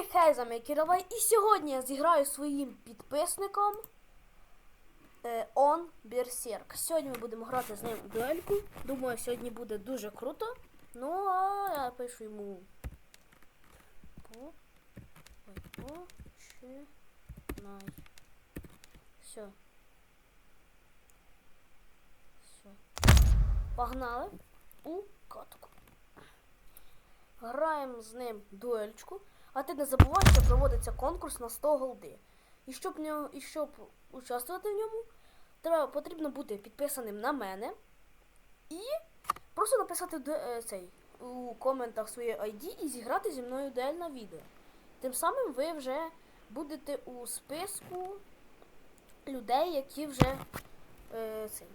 Хей, хей, замейкерова. І сьогодні я зіграю своїм підписником е, Он Берсерк. Сьогодні ми будемо грати з ним в дуельку. Думаю, сьогодні буде дуже круто. Ну, а я пишу йому. По. Починай. Все. Все. Погнали у катку. Граємо з ним дуельчку. А ти не забувай, що проводиться конкурс на 100 голди. І щоб, і щоб участвувати в ньому, треба, потрібно бути підписаним на мене. І просто написати е, цей, у коментах своє ID і зіграти зі мною дуель на відео. Тим самим ви вже будете у списку людей, які вже е, цей,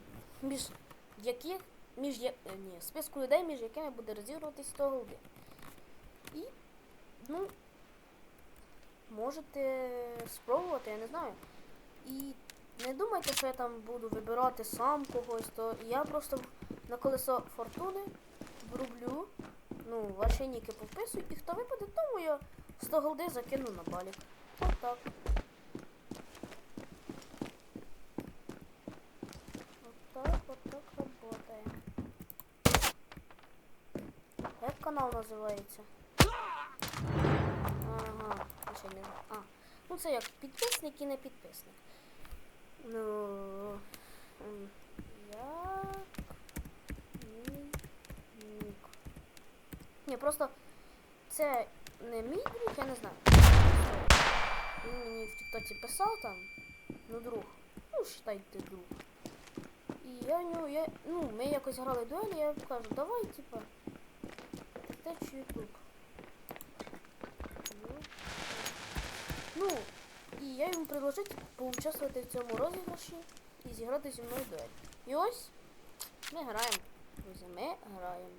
між яких між я- е, ні, списку людей, між якими буде розігруватись 100 голди. І, ну, можете спробувати, я не знаю. І не думайте, що я там буду вибирати сам когось, то я просто на колесо фортуни врублю, ну, ваші ніки повписую, і хто випаде, тому я 100 голди закину на балік. Отак. Отак, отак работаем. Як канал називається? Ще. А. Ну це як підписник і не підписник. Ну. м, Як нік. Ні, просто це не мій друг, я не знаю. Він мені в Тіктоці писав там. Ну, друг. Ну, считайте друг. І я нього, я, ну, ми якось грали дуелі, я кажу, давай, типа, те чи ютуб. Ну, Ну, і я йому предложив поучаствувати в цьому розіграші і зіграти зі мною дуель. І ось ми граємо. Друзі, ми граємо.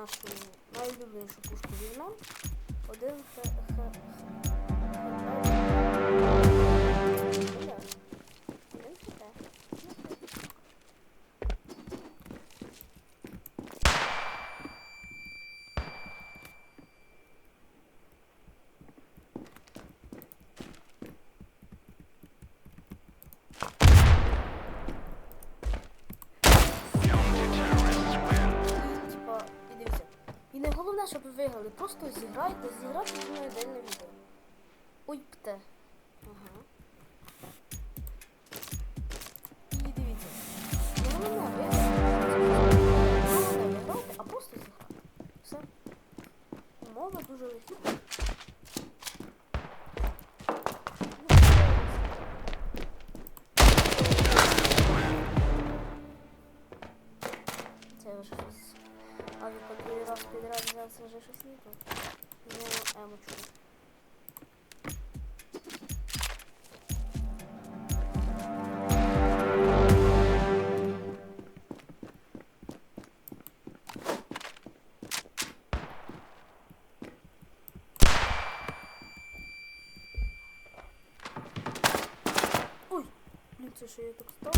Нашу найулюбленішу пушку війна. Один х... щоб ви виграли. Просто зіграйте, зіграйте зі мною день відео. Ой, пте. Ага. І дивіться. Виграти. Не головне виграти, а просто зіграти. Все. Умови дуже легкі. Що я так став?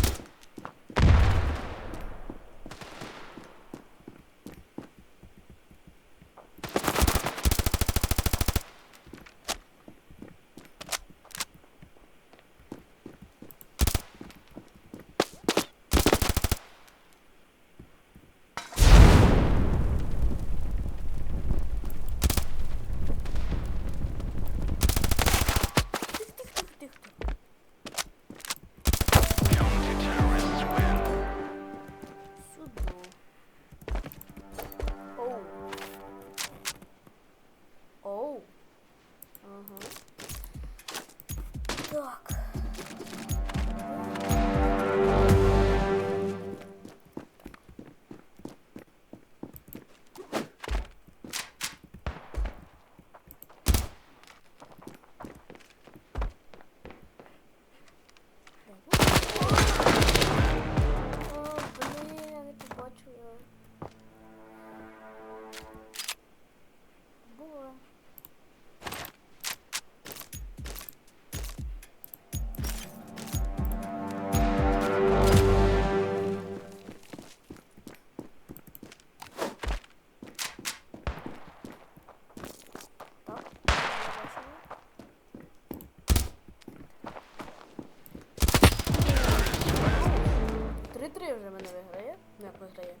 Виграє.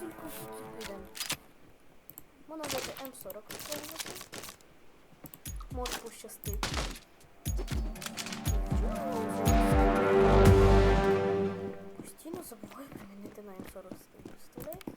Тільки тільки підемо. Можна взяти М40 спробувати. Може пощастить. Постійно забуваю примінити на М40 пістолет.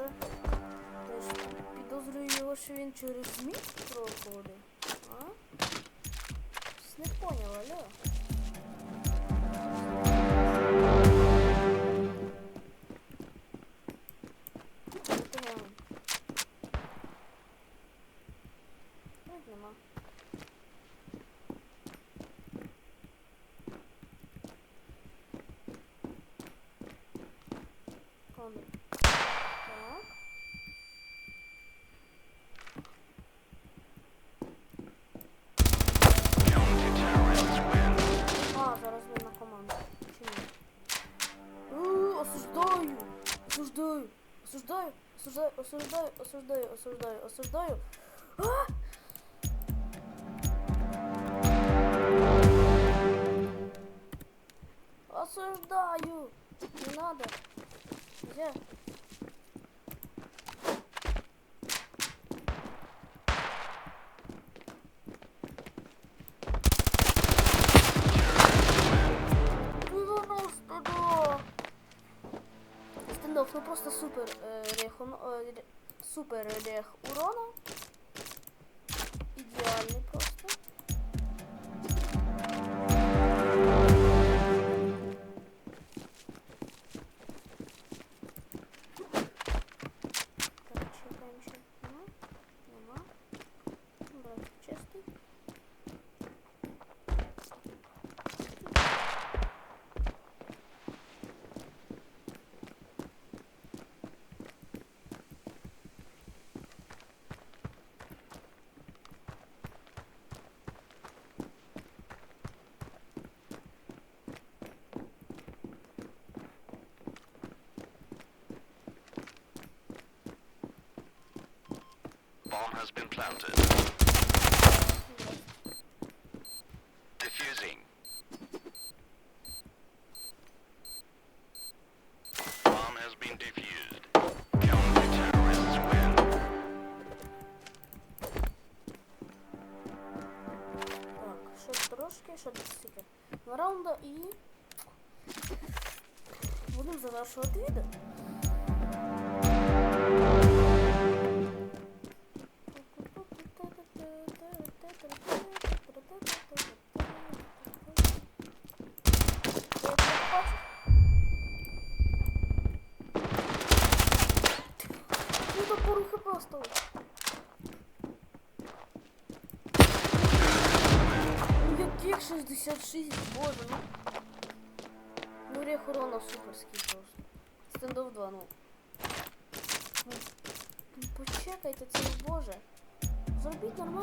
Може. Теж підозрюю його, що він через міст проходить. А? Не поняла, алло. Осуждаю! Осуждаю! Осуждаю! Осуждаю! Осуждаю! Осуждаю! Осуждаю! А! Осуждаю! Не надо! Где? супер э, рех, уно- э, ре- супер рех урона. Идеальный просто. has been planted. Diffusing. Bomb has been defused. Counter-terrorists win. Так, ще трошки, ще стільки. Два раунда і будемо завершувати відео. 66, боже, ну. Ну рех урона суперський просто. Стендов 2, ну. Ну, ну, Почекайте, це боже. Зробіть урона.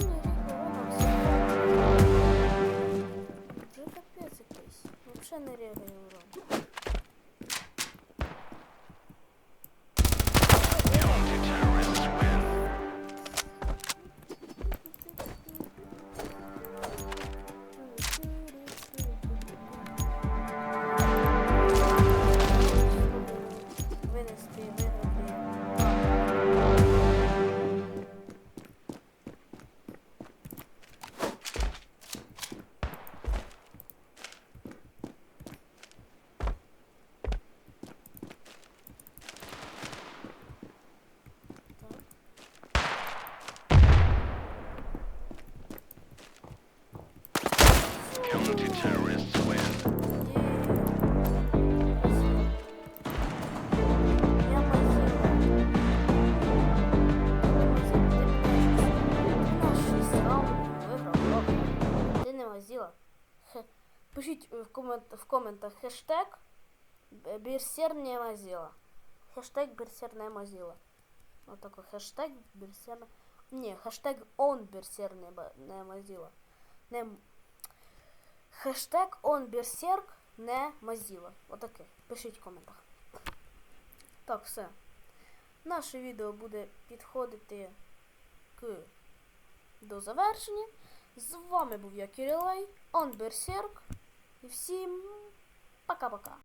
все. Вже капець якийсь. Вообще не регає урон. В, комент, в коментах хештег Берсерне Мазила. Хештег Берсерне Мазила. Вот такой хештег Берсерне. Не, хештег он не Мазила. Не... Хештег он Берсерк не Мазила. Отаке. Пишіть в коментах. Так, все. Наше відео буде підходити к до завершення. З вами був я Кирилай, он Берсерк. І всім пока-пока.